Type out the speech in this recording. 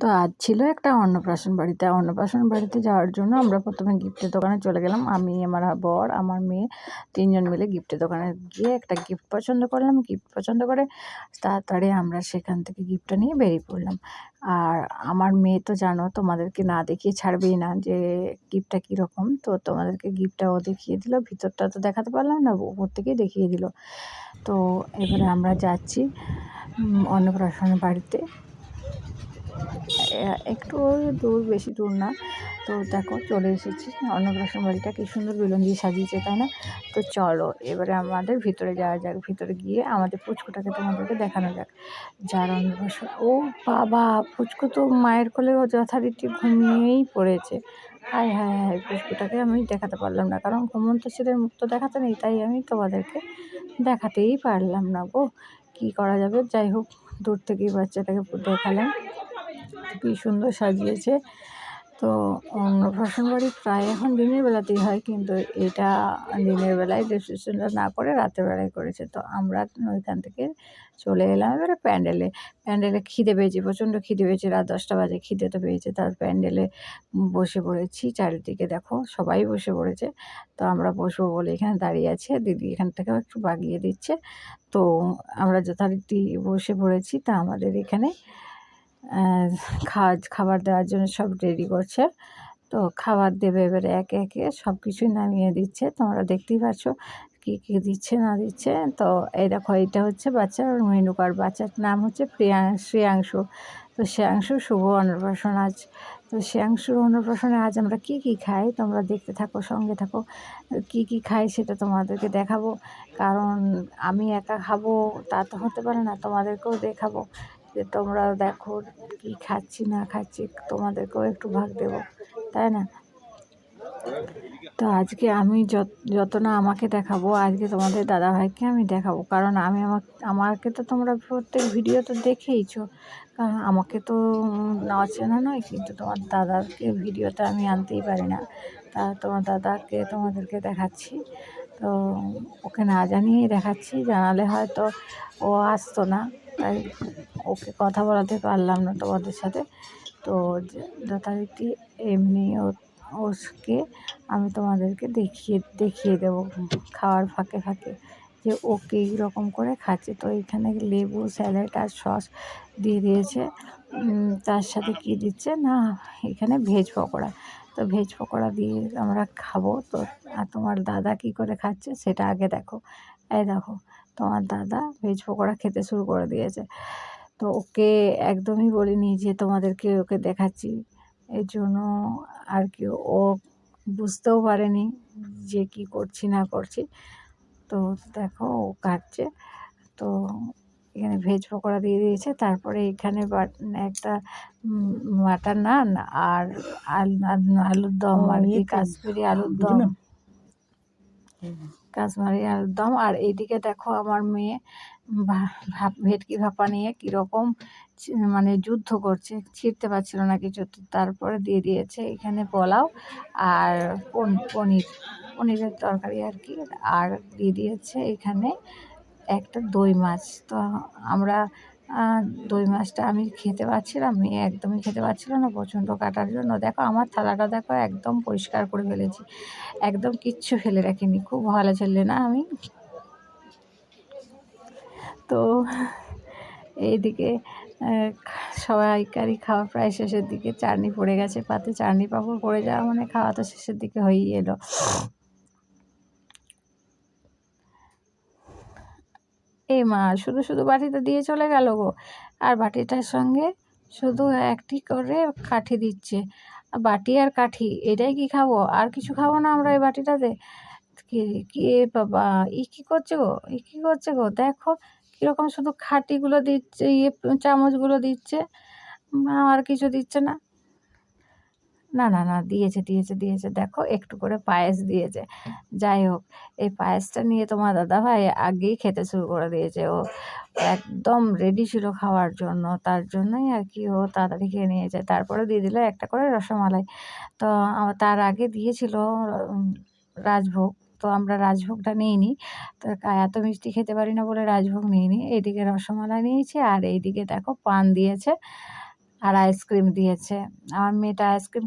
তো আজ ছিল একটা অন্নপ্রাশন বাড়িতে। অন্নপ্রাশন বাড়িতে যাওয়ার জন্য আমরা প্রথমে গিফটের দোকানে চলে গেলাম। আমি, আমার বর, আমার মেয়ে তিনজন মিলে গিফটের দোকানে গিয়ে একটা গিফট পছন্দ করলাম। গিফট পছন্দ করে তাড়াতাড়ি আমরা সেখান থেকে গিফটটা নিয়ে বেরিয়ে পড়লাম। আর আমার মেয়ে তো জানো, তোমাদেরকে না দেখিয়ে ছাড়বেই না যে গিফটটা কীরকম। তো তোমাদেরকে গিফটটাও দেখিয়ে দিল, ভিতরটা তো দেখাতে পারলাম না, উপর থেকেই দেখিয়ে দিল। তো এবারে আমরা যাচ্ছি অন্নপ্রাশনের বাড়িতে। একটু দূর, বেশি দূর না। তো দেখো, চলে এসেছি। অন্নপ্রাশন বাড়িটা কি সুন্দর বেলুন দিয়ে সাজিয়েছে, তাই না? তো চলো, এবারে আমাদের ভিতরে যাওয়া যাক। ভিতরে গিয়ে আমাদের পুচকুটাকে তোমাদেরকে দেখানো যাক। যার অন্নপ্রাশন, ও বাবা, পুচকু তো মায়ের কোলে ও যথারীতি ঘুমিয়েই পড়েছে। হায় হায় হায়, পুচকুটাকে আমি দেখাতে পারলাম না, কারণ ঘুমন্ত ছেলের মুখ তো দেখাতে নেই, তাই আমি তোমাদেরকে দেখাতেই পারলাম না গো। কী করা যাবে? যাই হোক, দূর থেকেই বাচ্চাটাকে দেখালাম। খুবই সুন্দর সাজিয়েছে। তো অন্নপ্রাশন বাড়ি প্রায় এখন দিনের বেলাতেই হয়, কিন্তু এটা দিনের বেলায় রিসেপশনটা না করে রাতের বেলায় করেছে। তো আমরা ওইখান থেকে চলে এলাম এবারে প্যান্ডেলে। প্যান্ডেলে খিদে পেয়েছি, প্রচণ্ড খিদে পেয়েছে, রাত দশটা বাজে খিদে তো পেয়েছে। তার প্যান্ডেলে বসে পড়েছি, চারিদিকে দেখো সবাই বসে পড়েছে। তো আমরা বসবো বলে এখানে দাঁড়িয়ে আছে দিদি এখান থেকেও একটু বাগিয়ে দিচ্ছে। তো আমরা যথারীতি বসে পড়েছি, তা আমাদের এখানে খাওয়া খাবার দেওয়ার জন্য সব রেডি করছে। তো খাবার দেবে এবারে একে একে সব কিছুই নামিয়ে দিচ্ছে। তোমরা দেখতেই পাচ্ছ কী কী দিচ্ছে, না দিচ্ছে। তো এই দেখো, এইটা হচ্ছে বাচ্চার মেনু কার্ড বাচ্চার নাম হচ্ছে প্রিয়া শ্রেয়াংশু। তো শ্রেয়াংশু, শুভ অন্নপ্রাশন আজ। তো শ্রেয়াংশু অন্নপ্রাশনে আজ আমরা কী কী খাই? তোমরা দেখতে থাকো, সঙ্গে থাকো। কী কী খাই সেটা তোমাদেরকে দেখাবো। কারণ আমি একা খাব, তা তো হতে পারে না, তোমাদেরকেও দেখাবো। যে তোমরাও দেখো কি খাচ্ছি, না খাচ্ছি, তোমাদেরকেও একটু ভাগ দেব, তাই না? তো আজকে আমি যত না আমাকে দেখাবো, আজকে তোমাদের দাদাভাইকে আমি দেখাবো, কারণ আমি আমাকে তো তোমরা প্রত্যেক ভিডিও তো দেখেইছো, কারণ আমাকে তো নেওয়া চেনা নয়, কিন্তু তোমার দাদাকে ভিডিওতে আমি আনতেই পারি না, তা তোমার দাদাকে তোমাদেরকে দেখাচ্ছি, তো ওকে না জানিয়েই দেখাচ্ছি, জানালে হয়তো ও আসতো না, তাই কথা বলাতে পারলাম না তোমাদের সাথে। তো যথারীতি এমনি ওকে আমি তোমাদেরকে দেখিয়ে দেখিয়ে দেবো খাওয়ার ফাঁকে ফাঁকে যে ও কী রকম করে খাচ্ছে। তো এখানে লেবু, স্যালাড আর সস দিয়ে দিয়েছে। তার সাথে কী দিচ্ছে না, এখানে ভেজ পকোড়া। তো ভেজ পকোড়া দিয়ে আমরা খাব। তো আর তোমার দাদা কী করে খাচ্ছে সেটা আগে দেখো। এই দেখো, তোমার দাদা ভেজ পকোড়া খেতে শুরু করে দিয়েছে। তো ওকে একদমই বলিনি যে তোমাদেরকে ওকে দেখাচ্ছি। এর জন্য আর কি ও বুঝতেও পারেনি যে কি করছি না করছি। তো দেখো ও কাটছে তো এখানে ভেজ পকোড়া দিয়ে দিয়েছে। তারপরে এখানে একটা মাটার নান আর আলুর দম আর কি কাশ্মীরি আলুর দম। কাশ্মীরি আলুর দম। আর এইদিকে দেখো আমার মেয়ে ভেটকি ভাপা নিয়ে কীরকম মানে যুদ্ধ করছে, ছিঁড়তে পারছিল না কিছু। তারপরে দিয়ে দিয়েছে এখানে পোলাও আর পনির, পনিরের তরকারি আর কি। আর দিয়ে দিয়েছে এখানে একটা দই মাছ। তো আমরা দই মাছটা আমি খেতে পারছিলাম, মেয়ে একদমই খেতে পারছিল না প্রচণ্ড কাটার জন্য। দেখো আমার থালাটা দেখো একদম পরিষ্কার করে ফেলেছি। একদম কিচ্ছু ফেলে রাখিনি। খুব ভালো ছেলে না আমি। তো এইদিকে সবাইকারই খাওয়া প্রায় শেষের দিকে। চাটনি পড়ে গেছে, পাতে চাটনি পাঁপড় পড়ে যাওয়া মানে খাওয়া তো শেষের দিকে হয়েই এলো। এই মা, শুধু শুধু বাটিটা দিয়ে চলে গেল গো। আর বাটিটার সঙ্গে শুধু একটি করে কাঠি দিচ্ছে। বাটি আর কাঠি, এটাই কি খাব? আর কিছু খাব না আমরা এই বাটিটাতে? কি বাবা, ই কী করছে গো? ই কী করছে গো? দেখো কীরকম শুধু খাটিগুলো দিচ্ছে ইয়ে চামচগুলো দিচ্ছে, আর কিছু দিচ্ছে না। না না না, দিয়েছে দিয়েছে দিয়েছে। দেখো, একটু করে পায়েস দিয়েছে। যাই হোক, এই পায়েসটা নিয়ে তোমার দাদা ভাই আগেই খেতে শুরু করে দিয়েছে। ও একদম রেডি ছিল খাওয়ার জন্য। তার জন্যই আর কি ও তাড়াতাড়ি খেয়ে নিয়েছে। তারপরে দিয়ে দিল একটা করে রসমালাই। তো তার আগে দিয়েছিল রাজভোগ। তো আমরা রাজভোগটা নিইনি। তো এত মিষ্টি খেতে পারি না বলে রাজভোগ নিইনি। এইদিকে রসমালাই নিয়েছি আর এইদিকে দেখো পান দিয়েছে আর আইসক্রিম দিয়েছে। আমার মেয়েটা আইসক্রিম